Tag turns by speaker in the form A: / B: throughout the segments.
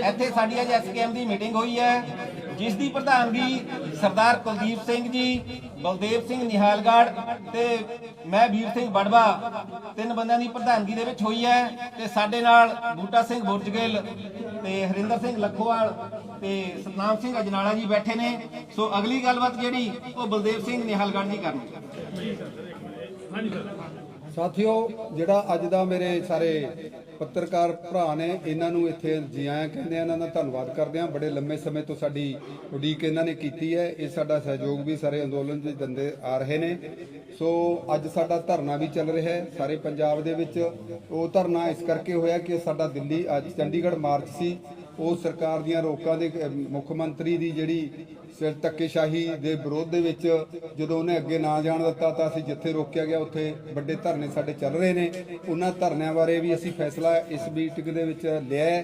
A: ਇੱਥੇ ਸਾਡੀ ਅੱਜ ਐਸਕੇਐਮ ਦੀ ਮੀਟਿੰਗ ਹੋਈ ਹੈ, ਜਿਸ ਦੀ ਪ੍ਰਧਾਨਗੀ ਸਰਦਾਰ ਕੁਲਦੀਪ ਸਿੰਘ ਜੀ, ਬਲਦੇਵ ਸਿੰਘ ਨਿਹਾਲਗੜ ਤੇ ਮੈਂ ਵੀਰ ਸਿੰਘ ਬੜਵਾ ਤਿੰਨ ਬੰਦਿਆਂ ਦੀ ਪ੍ਰਧਾਨਗੀ ਦੇ ਵਿੱਚ ਹੋਈ ਹੈ ਤੇ ਸਾਡੇ ਨਾਲ ਬੂਟਾ ਸਿੰਘ ਬੁਰਜਗਿੱਲ ਤੇ ਹਰਿੰਦਰ ਸਿੰਘ ਲੱਖੋਵਾਲ ਤੇ ਸਤਨਾਮ ਸਿੰਘ ਅਜਨਾਲਾ ਜੀ ਬੈਠੇ ਨੇ। ਸੋ ਅਗਲੀ ਗੱਲਬਾਤ ਜਿਹੜੀ ਉਹ ਬਲਦੇਵ ਸਿੰਘ ਨਿਹਾਲਗੜ ਜੀ ਕਰਨਗੇ
B: ਸਾਥੀਓ, ਜਿਹੜਾ ਅੱਜ ਦਾ ਮੇਰੇ ਸਾਰੇ ਪੱਤਰਕਾਰ ਭਰਾ ਨੇ, ਇਹਨਾਂ ਨੂੰ ਇੱਥੇ ਜੀ ਆਇਆਂ ਕਹਿੰਦੇ ਆ, ਇਹਨਾਂ ਦਾ ਧੰਨਵਾਦ ਕਰਦੇ ਆ। ਬੜੇ ਲੰਮੇ ਸਮੇਂ ਤੋਂ ਸਾਡੀ ਉਡੀਕ ਇਹਨਾਂ ਨੇ ਕੀਤੀ ਹੈ। ਇਹ ਸਾਡਾ ਸਹਿਯੋਗ ਵੀ ਸਾਰੇ ਅੰਦੋਲਨ ਦੇ ਦਿੰਦੇ ਆ ਰਹੇ ਨੇ। ਸੋ, ਅੱਜ ਸਾਡਾ ਧਰਨਾ ਵੀ ਚੱਲ ਰਿਹਾ ਹੈ। ਸਾਰੇ ਪੰਜਾਬ ਦੇ ਵਿੱਚ ਉਹ ਧਰਨਾ ਇਸ ਕਰਕੇ ਹੋਇਆ ਕਿ ਸਾਡਾ ਦਿੱਲੀ ਅੱਜ ਚੰਡੀਗੜ੍ਹ ਮਾਰਚ ਸੀ। ਉਹ ਸਰਕਾਰ ਦੀਆਂ ਰੋਕਾਂ ਦੇ ਮੁੱਖ ਮੰਤਰੀ ਦੀ ਜਿਹੜੀ ਸਿਰ ਧੱਕੇਸ਼ਾਹੀ ਦੇ ਵਿਰੋਧ ਦੇ ਵਿੱਚ ਜਦੋਂ ਉਹਨੇ ਅੱਗੇ ਨਾ ਜਾਣ ਦਿੱਤਾ ਤਾਂ ਅਸੀਂ ਜਿੱਥੇ ਰੋਕਿਆ ਗਿਆ ਉੱਥੇ ਵੱਡੇ ਧਰਨੇ ਸਾਡੇ ਚੱਲ ਰਹੇ ਨੇ। ਉਹਨਾਂ ਧਰਨਿਆਂ ਬਾਰੇ ਵੀ ਅਸੀਂ ਫੈਸਲਾ ਇਸ ਮੀਟਿੰਗ ਦੇ ਵਿੱਚ ਲਿਆ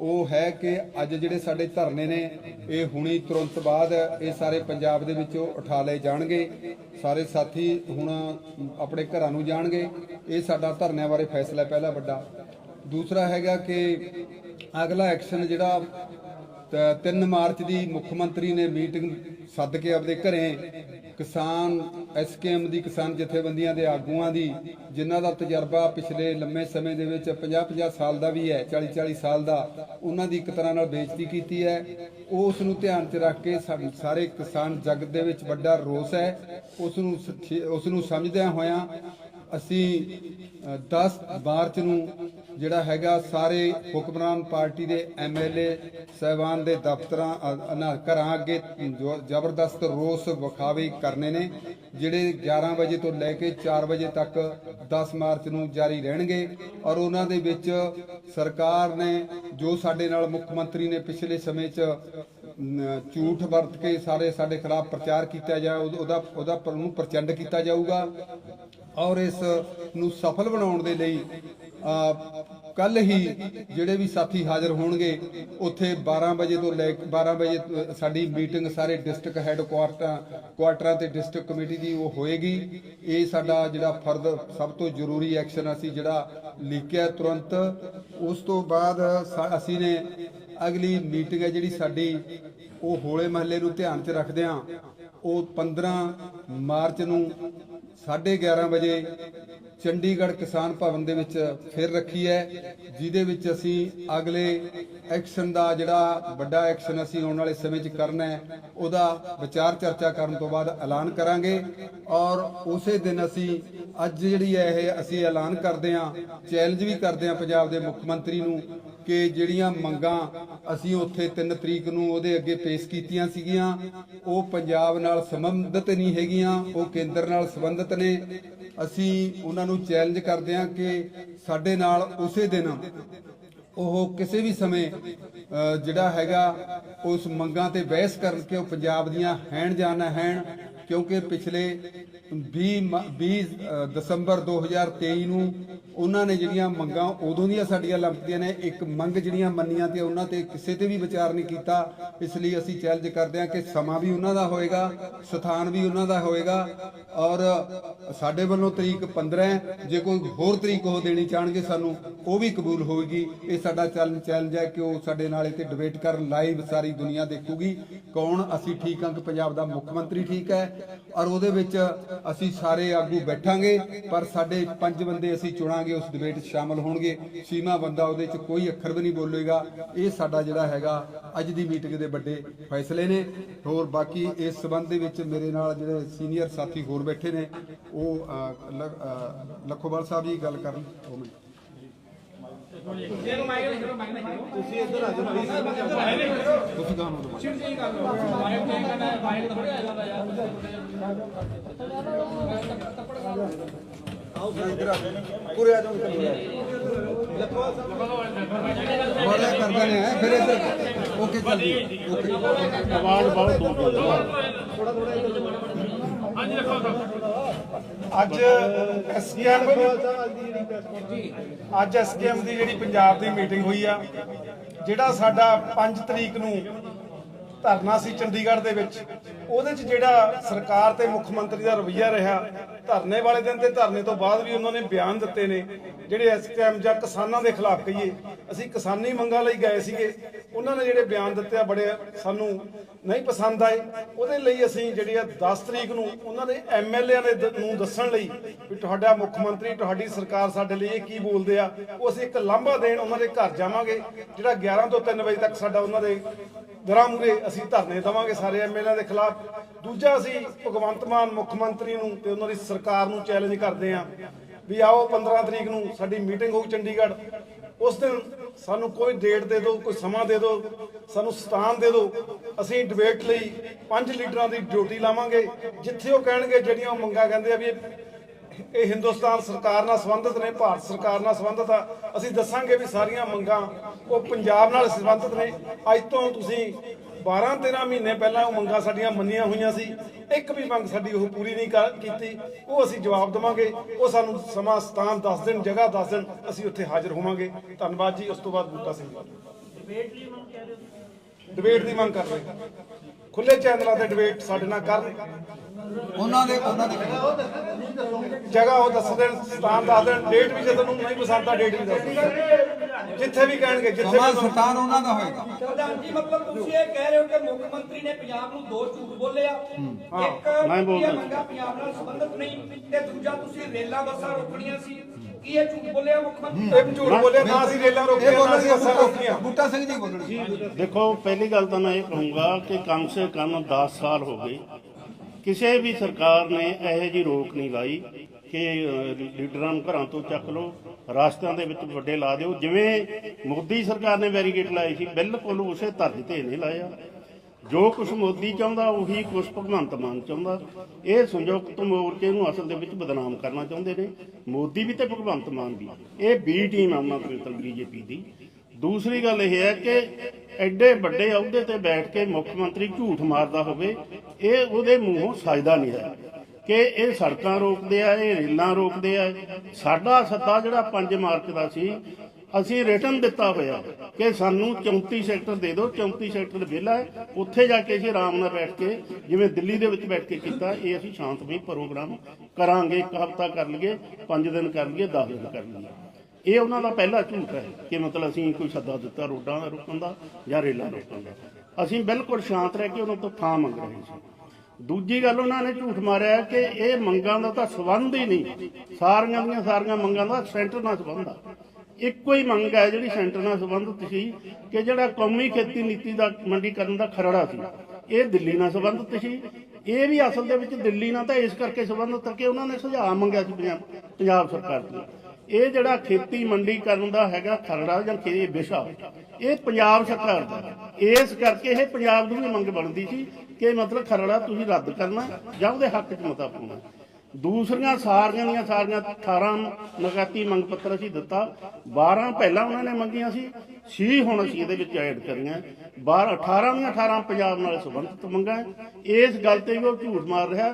B: ਉਹ ਹੈ ਕਿ ਅੱਜ ਜਿਹੜੇ ਸਾਡੇ ਧਰਨੇ ਨੇ, ਇਹ ਹੁਣੀ ਤੁਰੰਤ ਬਾਅਦ ਇਹ ਸਾਰੇ ਪੰਜਾਬ ਦੇ ਵਿੱਚੋਂ ਉਠਾ ਲਏ ਜਾਣਗੇ। ਸਾਰੇ ਸਾਥੀ ਹੁਣ ਆਪਣੇ ਘਰਾਂ ਨੂੰ ਜਾਣਗੇ। ਇਹ ਸਾਡਾ ਧਰਨਿਆਂ ਬਾਰੇ ਫੈਸਲਾ ਪਹਿਲਾ ਵੱਡਾ। ਦੂਸਰਾ ਹੈਗਾ ਕਿ ਅਗਲਾ ਐਕਸ਼ਨ ਜਿਹੜਾ ਤ- 3 ਮਾਰਚ ਦੀ ਮੁੱਖ ਮੰਤਰੀ ਨੇ ਮੀਟਿੰਗ ਸੱਦ ਕੇ ਆਪਦੇ ਘਰੇ ਕਿਸਾਨ ਐਸਕੇਐਮ ਦੀ ਕਿਸਾਨ ਜਥੇਬੰਦੀਆਂ ਦੇ ਆਗੂਆਂ ਦੀ ਜਿਨ੍ਹਾਂ ਦਾ ਤਜਰਬਾ ਪਿਛਲੇ ਲੰਮੇ ਸਮੇਂ ਦੇ ਵਿੱਚ 50-50 ਸਾਲ ਦਾ ਵੀ ਹੈ 40-40 ਸਾਲ ਦਾ ਉਹਨਾਂ ਦੀ ਇੱਕ ਤਰ੍ਹਾਂ ਨਾਲ ਬੇਇੱਜ਼ਤੀ ਕੀਤੀ ਹੈ। ਉਸ ਨੂੰ ਧਿਆਨ 'ਚ ਰੱਖ ਕੇ ਸਾ- ਸਾਰੇ ਕਿਸਾਨ ਜਗਤ ਦੇ ਵਿੱਚ ਵੱਡਾ ਰੋਸ ਹੈ। ਉਸ ਨੂੰ ਉਸ ਨੂੰ ਸਮਝਦਿਆਂ ਹੋਇਆਂ ਅਸੀਂ ਅ, 10 ਮਾਰਚ ਨੂੰ ਜਿਹੜਾ ਹੈਗਾ ਸਾਰੇ ਹੁਕਮਰਾਨ ਪਾਰਟੀ ਦੇ ਐਮਐਲਏ ਸਹਿਬਾਨ ਦੇ ਦਫ਼ਤਰਾਂ ਅ, ਘਰਾਂ ਅੱਗੇ ਜ਼ਬਰਦਸਤ ਰੋਸ ਵਿਖਾਵੇ ਕਰਨੇ ਨੇ ਜਿਹੜੇ 11 ਵਜੇ ਤੋਂ ਲੈ ਕੇ 4 ਵਜੇ ਤੱਕ 10 ਮਾਰਚ ਨੂੰ ਜਾਰੀ ਰਹਿਣਗੇ। ਔਰ ਉਹਨਾਂ ਦੇ ਵਿੱਚ ਸਰਕਾਰ ਨੇ ਜੋ ਸਾਡੇ ਨਾਲ ਮੁੱਖ ਮੰਤਰੀ ਨੇ ਪਿਛਲੇ ਸਮੇਂ 'ਚ ਝੂਠ ਵਰਤ ਕੇ ਸਾਰੇ ਸਾਡੇ ਖਿਲਾਫ ਪ੍ਰਚਾਰ ਕੀਤਾ ਜਾ ਉਹਦਾ- ਉਹਦਾ ਉਹਦਾ ਉਹਨੂੰ ਪ੍ਰਚੰਡ ਕੀਤਾ ਜਾਊਗਾ। ਔਰ ਇਸ ਨੂੰ ਸਫਲ ਬਣਾਉਣ ਦੇ ਲਈ ਕੱਲ ਹੀ ਜਿਹੜੇ ਵੀ ਸਾਥੀ ਹਾਜ਼ਰ ਹੋਣਗੇ, ਉੱਥੇ 12 ਵਜੇ ਤੋਂ ਲੈ ਕੇ 12 ਵਜੇ ਸਾਡੀ ਮੀਟਿੰਗ ਸਾਰੇ ਡਿਸਟ੍ਰਿਕਟ ਹੈੱਡ ਕੁਆਰਟਰਾਂ ਕੁਆਰਟਰਾਂ ਤੇ ਡਿਸਟ੍ਰਿਕਟ ਕਮੇਟੀ ਦੀ ਉਹ ਹੋਏਗੀ। ਇਹ ਸਾਡਾ ਜਿਹੜਾ ਫਰਦ ਸਭ ਤੋਂ ਜ਼ਰੂਰੀ ਐਕਸ਼ਨ ਅਸੀਂ ਜਿਹੜਾ ਲਿਖਿਆ ਤੁਰੰਤ। ਉਸ ਤੋਂ ਬਾਅਦ ਸਾ- ਅਸੀਂ ਨੇ ਅਗਲੀ ਮੀਟਿੰਗ ਹੈ ਜਿਹੜੀ ਸਾਡੀ, ਉਹ ਹੋਲੇ ਮਹੱਲੇ ਨੂੰ ਧਿਆਨ 'ਚ ਰੱਖਦਿਆਂ ਉਹ 15 ਮਾਰਚ ਨੂੰ 11:30 ਵਜੇ ਚੰਡੀਗੜ੍ਹ ਕਿਸਾਨ ਭਵਨ ਦੇ ਵਿੱਚ ਫਿਰ ਰੱਖੀ ਹੈ, ਜਿਹਦੇ ਵਿੱਚ ਅਸੀਂ ਅਗਲੇ ਐਕਸ਼ਨ ਦਾ ਜਿਹੜਾ ਵੱਡਾ ਐਕਸ਼ਨ ਅਸੀਂ ਆਉਣ ਵਾਲੇ ਸਮੇਂ 'ਚ ਕਰਨਾ ਹੈ, ਉਹਦਾ ਵਿਚਾਰ ਚਰਚਾ ਕਰਨ ਤੋਂ ਬਾਅਦ ਐਲਾਨ ਕਰਾਂਗੇ ਔਰ ਉਸੇ ਦਿਨ ਅਸੀਂ ਅੱਜ ਜਿਹੜੀ ਹੈ ਇਹ ਅਸੀਂ ਐਲਾਨ ਕਰਦੇ ਹਾਂ, ਚੈਲੰਜ ਵੀ ਕਰਦੇ ਹਾਂ ਪੰਜਾਬ ਦੇ ਮੁੱਖ ਮੰਤਰੀ ਨੂੰ ਕਿ ਜਿਹੜੀਆਂ ਮੰਗਾਂ ਅਸੀਂ ਉੱਥੇ 3 ਤਰੀਕ ਨੂੰ ਉਹਦੇ ਅੱਗੇ ਪੇਸ਼ ਕੀਤੀਆਂ ਸੀਗੀਆਂ, ਉਹ ਪੰਜਾਬ ਨਾਲ ਸੰਬੰਧਿਤ ਨਹੀਂ ਹੈਗੀਆਂ, ਉਹ ਕੇਂਦਰ ਨਾਲ ਸੰਬੰਧਿਤ ਨੇ ਅਸੀਂ ਉਹਨਾਂ ਨੂੰ ਚੈਲੰਜ ਕਰਦੇ ਹਾਂ ਕਿ ਸਾਡੇ ਨਾਲ ਉਸੇ ਦਿਨ ਉਹ ਕਿਸੇ ਵੀ ਸਮੇਂ ਜਿਹੜਾ ਹੈਗਾ ਉਸ ਮੰਗਾਂ ਤੇ ਬਹਿਸ ਕਰਕੇ ਉਹ ਪੰਜਾਬ ਦੀਆਂ ਹੈਣ ਜਾਣ ਹੈਣ ਕਿਉਂਕਿ ਪਿਛਲੇ 20 ਮ- 20 ਅ, ਦਸੰਬਰ 2023 ਨੂੰ ਉਹਨਾਂ ਨੇ ਜਿਹੜੀਆਂ ਮੰਗਾਂ ਉਦੋਂ ਦੀਆਂ ਸਾਡੀਆਂ ਲੰਬਦੀਆਂ ਨੇ, ਇੱਕ ਮੰਗ ਜਿਹੜੀਆਂ ਮੰਨੀਆਂ ਤੇ ਉਹਨਾਂ ਤੇ ਕਿਸੇ ਤੇ ਵੀ ਵਿਚਾਰ ਨਹੀਂ ਕੀਤਾ। ਇਸ ਲਈ ਅਸੀਂ ਚੈਲੰਜ ਕਰਦੇ ਹਾਂ ਕਿ ਸਮਾਂ ਵੀ ਉਹਨਾਂ ਦਾ ਹੋਏਗਾ, ਸਥਾਨ ਵੀ ਉਹਨਾਂ ਦਾ ਹੋਏਗਾ ਔਰ ਸਾਡੇ ਵੱਲੋਂ ਤਰੀਕ 15 ਜੇ ਕੋਈ ਹੋਰ ਤਰੀਕ ਉਹ ਦੇਣੀ ਚਾਹਣਗੇ ਸਾਨੂੰ, ਉਹ ਵੀ ਕਬੂਲ ਹੋਏਗੀ ਇਹ ਸਾਡਾ ਚੈਲੰਜ ਚੈਲੰਜ ਹੈ ਕਿ ਉਹ ਸਾਡੇ ਨਾਲ ਇੱਥੇ ਡਿਬੇਟ ਕਰਨ ਲਾਈਵ ਸਾਰੀ ਦੁਨੀਆ ਦੇਖੂਗੀ। ਕੌਣ ਅਸੀਂ ਠੀਕ ਹਾਂ ਕਿ ਪੰਜਾਬ ਦਾ ਮੁੱਖ ਮੰਤਰੀ ਠੀਕ ਹੈ ਔਰ ਉਹਦੇ ਵਿੱਚ ਅਸੀਂ ਸਾਰੇ ਆਗੂ ਬੈਠਾਂਗੇ, ਪਰ ਸਾਡੇ ਪੰਜ ਬੰਦੇ ਅਸੀਂ ਚੁਣਾਂਗੇ। ਉਸ ਡਿਬੇਟ 'ਚ ਸ਼ਾਮਲ ਹੋਣਗੇ। ਸੀਮਾ ਬੰਦਾ ਉਹਦੇ 'ਚ ਕੋਈ ਅੱਖਰ ਵੀ ਨਹੀਂ ਬੋਲੇਗਾ। ਇਹ ਸਾਡਾ ਜਿਹੜਾ ਹੈਗਾ ਅੱਜ ਦੀ ਮੀਟਿੰਗ ਦੇ ਵੱਡੇ ਫੈਸਲੇ ਨੇ। ਹੋਰ ਬਾਕੀ ਇਸ ਸਬੰਧ ਦੇ ਵਿੱਚ ਮੇਰੇ ਨਾਲ ਜਿਹੜੇ ਸੀਨੀਅਰ ਸਾਥੀ ਹੋਰ ਬੈਠੇ ਨੇ ਉਹ ਲੱਖੋਵਾਲ ਸਾਹਿਬ ਜੀ ਗੱਲ ਕਰਨ ਦੋ ਮਿੰਟ। ਤੁਸੀਂ ਗਾਣਾ ਦਿਓ। ਬੜਾ ਕਰਦੇ ਨੇ ਫਿਰ ਇੱਧਰ ਓਕੇ ਚੱਲ ਜੀ। ਓਕੇ।
C: ਆਵਾਜ਼ ਬਹੁਤ ਦੂਰ ਅੱਜ ਐਸਕੇਐਮ ਅੱਜ ਐਸਕੇਐਮ ਦੀ ਜਿਹੜੀ ਪੰਜਾਬ ਦੀ ਮੀਟਿੰਗ ਹੋਈ ਆ ਜਿਹੜਾ ਸਾਡਾ 5 ਤਰੀਕ ਨੂੰ ਧਰਨਾ ਸੀ ਚੰਡੀਗੜ੍ਹ ਦੇ ਵਿੱਚ। ਉਹਦੇ 'ਚ ਜਿਹੜਾ ਸਰਕਾਰ ਤੇ ਮੁੱਖ ਮੰਤਰੀ ਦਾ ਰਵੱਈਆ ਰਿਹਾ, ਧਰਨੇ ਵਾਲੇ ਦਿਨ ਤੇ ਧਰਨੇ ਤੋਂ ਬਾਅਦ ਵੀ ਉਹਨਾਂ ਨੇ ਬਿਆਨ ਦਿੱਤੇ ਨੇ, ਜਿਹੜੇ ਐਸਕੇਐਮ ਜਾਂ ਕਿਸਾਨਾਂ ਦੇ ਖਿਲਾਫ ਕਹੀਏ। ਅਸੀਂ ਕਿਸਾਨੀ ਮੰਗਾਂ ਲਈ ਗਏ ਸੀਗੇ। ਉਹਨਾਂ ਨੇ ਜਿਹੜੇ ਬਿਆਨ ਦਿੱਤੇ ਆ, ਬੜੇ ਸਾਨੂੰ ਨਹੀਂ ਪਸੰਦ ਆਏ। ਉਹਦੇ ਲਈ ਅਸੀਂ ਜਿਹੜੀ ਆ 10 ਤਰੀਕ ਨੂੰ ਉਹਨਾਂ ਦੇ ਐਮਐਲਏ ਨੇ ਦ- ਨੂੰ ਦੱਸਣ ਲਈ ਵੀ ਤੁਹਾਡਾ ਮੁੱਖ ਮੰਤਰੀ, ਤੁਹਾਡੀ ਸਰਕਾਰ ਸਾਡੇ ਲਈ ਇਹ ਕੀ ਬੋਲਦੇ ਆ, ਉਹ ਅਸੀਂ ਇੱਕ ਲਾਂਭਾ ਦੇਣ ਉਹਨਾਂ ਦੇ ਘਰ ਜਾਵਾਂਗੇ, ਜਿਹੜਾ 11 ਤੋਂ 3 ਵਜੇ ਤੱਕ ਸਾਡਾ ਉਹਨਾਂ ਦੇ ਦਰਾਂ ਮੂਹਰੇ ਅਸੀਂ ਧਰਨੇ ਦੇਵਾਂਗੇ ਸਾਰੇ ਐਮਐਲਏ ਦੇ ਖਿਲਾਫ। ਦੂਜਾ ਅਸੀਂ ਭਗਵੰਤ ਮਾਨ ਮੁੱਖ ਮੰਤਰੀ ਨੂੰ ਤੇ ਉਹਨਾਂ ਦੀ ਸਰਕਾਰ ਨੂੰ ਚੈਲੰਜ ਕਰਦੇ ਹਾਂ ਵੀ ਆਓ 15 ਤਰੀਕ ਨੂੰ ਸਾਡੀ ਮੀਟਿੰਗ ਹੋਊ ਚੰਡੀਗੜ੍ਹ। ਉਸ ਦਿਨ ਸਾਨੂੰ ਕੋਈ ਡੇਟ ਦੇ ਦਿਓ, ਕੋਈ ਸਮਾਂ ਦੇ ਦਿਓ, ਸਾਨੂੰ ਸਥਾਨ ਦੇ ਦਿਓ। ਅਸੀਂ ਡਿਬੇਟ ਲਈ ਪੰਜ ਲੀਡਰਾਂ ਦੀ ਡਿਊਟੀ ਲਾਵਾਂਗੇ। ਜਿੱਥੇ ਉਹ ਕਹਿਣਗੇ, ਜਿਹੜੀਆਂ ਉਹ ਮੰਗਾਂ ਕਹਿੰਦੇ ਆ ਵੀ ਇਹ ਹਿੰਦੁਸਤਾਨ ਸਰਕਾਰ ਨਾਲ ਸੰਬੰਧਿਤ ਨੇ, ਭਾਰਤ ਸਰਕਾਰ ਨਾਲ ਸੰਬੰਧਿਤ ਆ। ਅਸੀਂ ਦੱਸਾਂਗੇ ਵੀ ਸਾਰੀਆਂ ਮੰਗਾਂ ਉਹ ਪੰਜਾਬ ਨਾਲ ਸੰਬੰਧਿਤ ਨੇ। ਅੱਜ ਤੋਂ ਤੁਸੀਂ 12 13 ਮਹੀਨੇ ਪਹਿਲਾਂ ਉਹ ਮੰਗਾਂ ਸਾਡੀਆਂ ਮੰਨੀਆਂ ਹੋਈਆਂ ਸੀ। ਇੱਕ ਵੀ ਮੰਗ ਸਾਡੀ ਉਹ ਪੂਰੀ ਨਹੀਂ ਕਰ- ਕੀਤੀ। ਉਹ ਅਸੀਂ ਜਵਾਬ ਦੇਵਾਂਗੇ। ਉਹ ਸਾਨੂੰ ਸਮਾਂ, ਸਥਾਨ ਦੱਸ ਦੇਣ, ਜਗ੍ਹਾ ਦੱਸ ਦੇਣ। ਅਸੀਂ ਉੱਥੇ ਹਾਜ਼ਰ ਹੋਵਾਂਗੇ। ਧੰਨਵਾਦ ਜੀ। ਉਸ ਤੋਂ ਬਾਅਦ ਬੂਟਾ ਸਿੰਘ ਡਿਬੇਟ ਦੀ ਮੰਗ ਕਰ ਰਹੇ। ਖੁੱਲੇ ਚੈਨਲਾਂ ਤੇ ਡਿਬੇਟ ਸਾਡੇ ਨਾਲ ਕਰਨ
B: ਉਹਨਾਂ ਦੇ ਉਹਨਾਂ ਦੀ
C: ਜਗ੍ਹਾ ਉਹ ਦੱਸ ਦੇਣ ਸਥਾਨ ਦੱਸ ਦੇਣ ਡੇਟ ਵੀ ਜਦੋਂ ਨੂੰ ਨਹੀਂ ਪਸੰਦ ਆ ਡੇਟ ਵੀ ਦੱਸ ਦੇਣ ਜਿੱਥੇ ਵੀ ਕਹਿਣਗੇ ਜਿੱਥੇ ਵੀ
B: ਸਥਾਨ ਉਹਨਾਂ ਦਾ ਹੋਏਗਾ।
D: ਪ੍ਰਧਾਨ ਜੀ ਮਤਲਬ ਤੁਸੀਂ ਇਹ ਕਹਿ ਰਹੇ ਹੋ ਕਿ ਮੁੱਖ ਮੰਤਰੀ ਨੇ ਪੰਜਾਬ ਨੂੰ ਦੋ ਝੂਠ ਬੋਲੇ ਆ ਇੱਕ
C: ਮੈਂ ਬੋਲਦਾ।
D: ਇਹ ਮੰਗਾ ਪੰਜਾਬ ਨਾਲ ਸੰਬੰਧਿਤ ਨਹੀਂ ਤੇ ਦੂਜਾ ਤੁਸੀਂ ਰੇਲਾਂ ਬੱਸਾਂ ਰੋਕਣੀਆਂ ਸੀ। ਕੀ ਇਹ ਝੂਠ ਬੋਲਿਆ ਮੁੱਖ ਮੰਤਰੀ?
C: ਇਹ ਝੂਠ ਬੋਲਿਆ ਨਾ ਅਸੀਂ ਰੇਲਾਂ
B: ਇਹ
C: ਰੋਕੀਆਂ ਨਾ
B: ਬੋਲਣ
C: ਅਸੀਂ ਬੱਸਾਂ ਰੋਕੀਆਂ।
B: ਬੂਟਾ ਸਿੰਘ ਜੀ ਬੋਲਣਗੇ
E: ਦੇਖੋ ਪਹਿਲੀ ਗੱਲ ਤਾਂ ਮੈਂ ਇਹ ਕਹੂੰਗਾ ਕਿ ਕਮ ਸੇ ਕਮ 10 ਸਾਲ ਹੋ ਗਏ। ਕਿਸੇ ਵੀ ਸਰਕਾਰ ਨੇ ਇਹੋ ਜੀ ਰੋਕ ਨਹੀਂ ਲਾਈ ਕਿ ਲੀਡਰਾਂ ਨੂੰ ਘਰਾਂ ਤੋਂ ਚੱਕ ਲਓ ਰਾਸਤਿਆਂ ਦੇ ਵਿੱਚ ਵੱਡੇ ਲਾ ਦਿਓ। ਜਿਵੇਂ ਮੋਦੀ ਸਰਕਾਰ ਨੇ ਬੈਰੀਕੇਡ ਲਾਏ ਸੀ ਬਿਲਕੁਲ ਉਸੇ ਤਰਜ਼ ਤੇ ਨਹੀਂ ਲਾਇਆ। ਜੋ ਕੁਝ ਮੋਦੀ ਚਾਹੁੰਦਾ, ਉਹੀ ਕੁਝ ਭਗਵੰਤ ਮਾਨ ਚਾਹੁੰਦਾ। ਇਹ ਸੰਯੁਕਤ ਮੋਰਚੇ ਨੂੰ ਅਸਲ ਦੇ ਵਿੱਚ ਬਦਨਾਮ ਕਰਨਾ ਚਾਹੁੰਦੇ ਨੇ। ਮੋਦੀ ਵੀ ਤੇ ਭਗਵੰਤ ਮਾਨ ਵੀ। ਇਹ ਬੀ ਟੀਮ ਆ ਉਹਨਾਂ ਕੋਲ ਬੀਜੇਪੀ ਦੀ। ਦੂਸਰੀ ਗੱਲ ਇਹ ਹੈ ਕਿ ਐਡੇ ਵੱਡੇ ਅਹੁਦੇ ਤੇ ਬੈਠ ਕੇ ਮੁੱਖ ਮੰਤਰੀ ਝੂਠ ਮਾਰਦਾ ਹੋਵੇ, ਇਹ ਉਹਦੇ ਮੂੰਹੋਂ ਸਜਦਾ ਨਹੀਂ ਹੈ। ਕਿ ਇਹ ਸੜਕਾਂ ਰੋਕਦੇ ਆ, ਇਹ ਰੇਲਾਂ ਰੋਕਦੇ ਆ। ਸਾਡਾ ਸੱਦਾ ਜਿਹੜਾ 5 ਮਾਰਚ ਦਾ ਸੀ, ਅਸੀਂ ਰਿਟਰਨ ਦਿੱਤਾ ਹੋਇਆ। ਕਿ ਸਾਨੂੰ 34 ਸੈਕਟਰ ਦੇ ਦਿਓ 34 ਸੈਕਟਰ ਵਿਹਲਾ ਹੈ। ਉੱਥੇ ਜਾ ਕੇ ਅਸੀਂ ਆਰਾਮ ਨਾਲ ਬੈਠ ਕੇ, ਜਿਵੇਂ ਦਿੱਲੀ ਦੇ ਵਿੱਚ ਬੈਠ ਕੇ ਕੀਤਾ, ਇਹ ਅਸੀਂ ਸ਼ਾਂਤਮਈ ਪ੍ਰੋਗਰਾਮ ਕਰਾਂਗੇ, ਇੱਕ ਹਫ਼ਤਾ ਕਰ ਲਈਏ 5 ਦਿਨ ਕਰ ਲਈਏ 10 ਦਿਨ ਕਰ ਲਈਏ। ਇਹ ਉਹਨਾਂ ਦਾ ਪਹਿਲਾ ਝੂਠ ਹੈ ਕਿ ਮਤਲਬ ਅਸੀਂ ਕੋਈ ਸੱਦਾ ਦਿੱਤਾ ਰੋਡਾਂ ਦਾ ਰੋਕਣ ਦਾ ਜਾਂ ਰੇਲਾਂ ਰੋਕਣ ਦਾ। ਅਸੀਂ ਬਿਲਕੁਲ ਸ਼ਾਂਤ ਰਹਿ ਕੇ ਉਹਨਾਂ ਤੋਂ ਥਾਂ ਮੰਗ ਰਹੇ ਸੀ। ਦੂਜੀ ਗੱਲ ਉਹਨਾਂ ਨੇ ਝੂਠ ਮਾਰਿਆ ਕਿ ਇਹ ਮੰਗਾਂ ਦਾ ਤਾਂ ਸਬੰਧ ਹੀ ਨਹੀਂ। ਸਾਰੀਆਂ ਦੀਆਂ ਸਾਰੀਆਂ ਮੰਗਾਂ ਦਾ ਸੈਂਟਰ ਨਾਲ ਸਬੰਧ ਆ। ਇੱਕੋ ਹੀ ਮੰਗ ਹੈ ਜਿਹੜੀ ਸੈਂਟਰ ਨਾਲ ਸੰਬੰਧਿਤ ਸੀ ਕਿ ਜਿਹੜਾ ਕੌਮੀ ਖੇਤੀ ਨੀਤੀ ਦਾ ਮੰਡੀਕਰਨ ਦਾ ਖਰੜਾ ਸੀ, ਇਹ ਦਿੱਲੀ ਨਾਲ ਸੰਬੰਧਿਤ ਸੀ। ਇਹ ਵੀ ਅਸਲ ਦੇ ਵਿੱਚ ਦਿੱਲੀ ਨਾਲ ਤਾਂ ਇਸ ਕਰਕੇ ਸੰਬੰਧਿਤ ਕਿ ਉਹਨਾਂ ਨੇ ਸੁਝਾਅ ਮੰਗਿਆ ਸੀ ਪੰਜਾਬ ਸਰਕਾਰ ਤੋਂ। ਇਹ ਜਿਹੜਾ ਖੇਤੀ ਮੰਡੀ ਕਰਨ ਦਾ ਹੈਗਾ ਖਰੜਾ ਜਾਂ ਖੇ ਵਿਸ਼ਾ, ਇਹ ਪੰਜਾਬ ਸਰਕਾਰ ਦਾ ਇਸ ਕਰਕੇ ਇਹ ਪੰਜਾਬ ਦੀ ਵੀ ਮੰਗ ਬਣਦੀ ਸੀ ਕਿ ਮਤਲਬ ਖਰੜਾ ਤੁਸੀਂ ਰੱਦ ਕਰਨਾ ਜਾਂ ਉਹਦੇ ਹੱਕ 'ਚ ਮਤਾ ਪਾਉਣਾ। ਦੂਸਰੀਆਂ ਸਾਰੀਆਂ ਦੀਆਂ ਸਾਰੀਆਂ 18 ਨਗਾਤੀ ਮੰਗ ਪੱਤਰ ਅਸੀਂ ਦਿੱਤਾ। 12 ਪਹਿਲਾਂ ਉਹਨਾਂ ਨੇ ਮੰਗੀਆਂ ਸੀ 6 ਹੁਣ ਅਸੀਂ ਇਹਦੇ ਵਿੱਚ ਐਡ ਕਰੀਆਂ। 12 18 ਦੀਆਂ 18 ਪੰਜਾਬ ਨਾਲ ਸੰਬੰਧਿਤ ਮੰਗਾਂ ਇਸ ਗੱਲ ਤੇ ਵੀ ਉਹ ਝੂਠ ਮਾਰ ਰਿਹਾ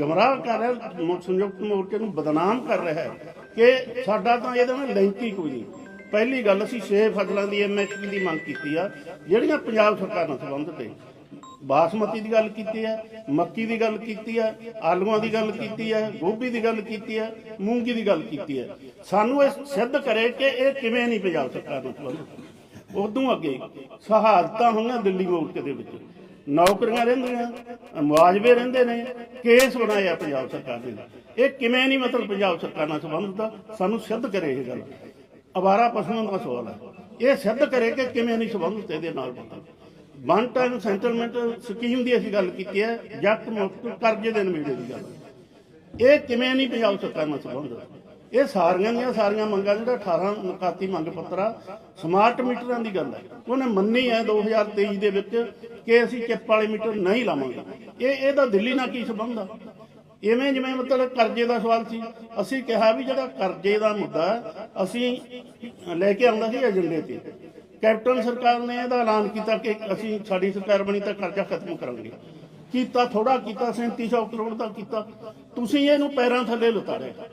E: ਗਮਰਾਹ ਕਰ ਰਿਹਾ ਸੰਯੁਕਤ ਮੋਰਚੇ ਨੂੰ ਬਦਨਾਮ ਕਰ ਰਿਹਾ ਹੈ ਕਿ ਸਾਡਾ ਤਾਂ ਇਹਦੇ ਨਾਲ ਲਿੰਕ ਹੀ ਕੋਈ ਨਹੀਂ। ਪਹਿਲੀ ਗੱਲ ਅਸੀਂ ਛੇ ਫਸਲਾਂ ਦੀ ਐਮਐਸਪੀ ਦੀ ਮੰਗ ਕੀਤੀ ਆ, ਜਿਹੜੀਆਂ ਪੰਜਾਬ ਸਰਕਾਰ ਨਾਲ ਸੰਬੰਧਿਤ ਹੈ ਬਾਸਮਤੀ ਦੀ ਗੱਲ ਕੀਤੀ ਹੈ, ਮੱਕੀ ਦੀ ਗੱਲ ਕੀਤੀ ਹੈ, ਆਲੂਆਂ ਦੀ ਗੱਲ ਕੀਤੀ ਹੈ, ਗੋਭੀ ਦੀ ਗੱਲ ਕੀਤੀ ਹੈ, ਮੂੰਗੀ ਦੀ ਗੱਲ ਕੀਤੀ ਹੈ। ਸਾਨੂੰ ਇਹ ਸਿੱਧ ਕਰੇ ਕਿ ਇਹ ਕਿਵੇਂ ਨਹੀਂ ਪੰਜਾਬ ਸਰਕਾਰ ਨੂੰ ਸੰਬੰਧਿਤ ਉਦੋਂ ਅੱਗੇ ਸ਼ਹਾਦਤਾਂ ਹੋਈਆਂ ਦਿੱਲੀ ਮੋਰਚੇ ਦੇ ਵਿੱਚ। ਨੌਕਰੀਆਂ ਰਹਿੰਦੀਆਂ, ਮੁਆਵਜ਼ੇ ਰਹਿੰਦੇ ਨੇ, ਕੇਸ ਬਣਾਇਆ ਪੰਜਾਬ ਸਰਕਾਰ ਨੇ। ਇਹ ਕਿਵੇਂ ਨਹੀਂ ਮਤਲਬ ਪੰਜਾਬ ਸਰਕਾਰ ਨਾਲ ਸੰਬੰਧਿਤ ਆ? ਸਾਨੂੰ ਸਿੱਧ ਕਰੇ ਇਹ ਗੱਲ। ਅਵਾਰਾ ਪਸ਼ੂਆਂ ਦਾ ਸਵਾਲ ਹੈ। ਇਹ ਸਿੱਧ ਕਰੇ ਕਿ ਕਿਵੇਂ ਨਹੀਂ ਸੰਬੰਧਿਤ ਇਹਦੇ ਨਾਲ ਪਤਾ ਵਨ ਟਾਈਮ ਸੈਂਟਰਮੈਂਟ ਸਕੀਮ ਦੀ ਅਸੀਂ ਗੱਲ ਕੀਤੀ ਹੈ ਜੱਟ ਮੁਕਤ ਕਰਜ਼ੇ ਦੇ ਨਿਬੇੜੇ ਦੀ ਗੱਲ। ਇਹ ਕਿਵੇਂ ਨਹੀਂ ਪੰਜਾਬ ਸਰਕਾਰ ਨਾਲ ਸੰਬੰਧਿਤ ਇਹ ਸਾਰੀਆਂ ਦੀਆਂ ਸਾਰੀਆਂ ਮੰਗਾਂ ਜਿਹੜਾ 18 ਨਕਾਤੀ ਮੰਗ ਪੱਤਰ ਸਮਾਰਟ ਮੀਟਰਾਂ ਦੀ ਗੱਲ ਹੈ। ਉਹਨੇ ਮੰਨੀ ਹੈ 2023 ਦੇ ਵਿੱਚ ਕਿ ਅਸੀਂ ਚਿੱਪ ਵਾਲੇ ਮੀਟਰ ਨਹੀਂ ਲਾਵਾਂਗੇ। ਇਹ ਇਹਦਾ ਦਿੱਲੀ ਨਾਲ ਕੀ ਸੰਬੰਧ ਆ? ਇਵੇਂ ਜਿਵੇਂ ਮਤਲਬ ਕਰਜ਼ੇ ਦਾ ਸਵਾਲ ਸੀ। ਅਸੀਂ ਕਿਹਾ ਵੀ ਜਿਹੜਾ ਕਰਜ਼ੇ ਦਾ ਮੁੱਦਾ ਹੈ, ਅਸੀਂ ਲੈ ਕੇ ਆਉਂਦਾ ਸੀ ਏਜੰਡੇ ਤੇ। ਕੈਪਟਨ ਸਰਕਾਰ ਨੇ ਇਹਦਾ ਐਲਾਨ ਕੀਤਾ ਕਿ ਅਸੀਂ ਸਾਡੀ ਸਰਕਾਰ ਬਣੀ ਤਾਂ ਕਰਜ਼ਾ ਖਤਮ ਕਰਾਂਗੇ। ਕੀਤਾ ਥੋੜਾ ਕੀਤਾ 3700 ਕਰੋੜ ਦਾ ਕੀਤਾ। ਤੁਸੀਂ ਇਹਨੂੰ ਪੈਰਾਂ ਥੱਲੇ ਲੁਤਾਰਿਆ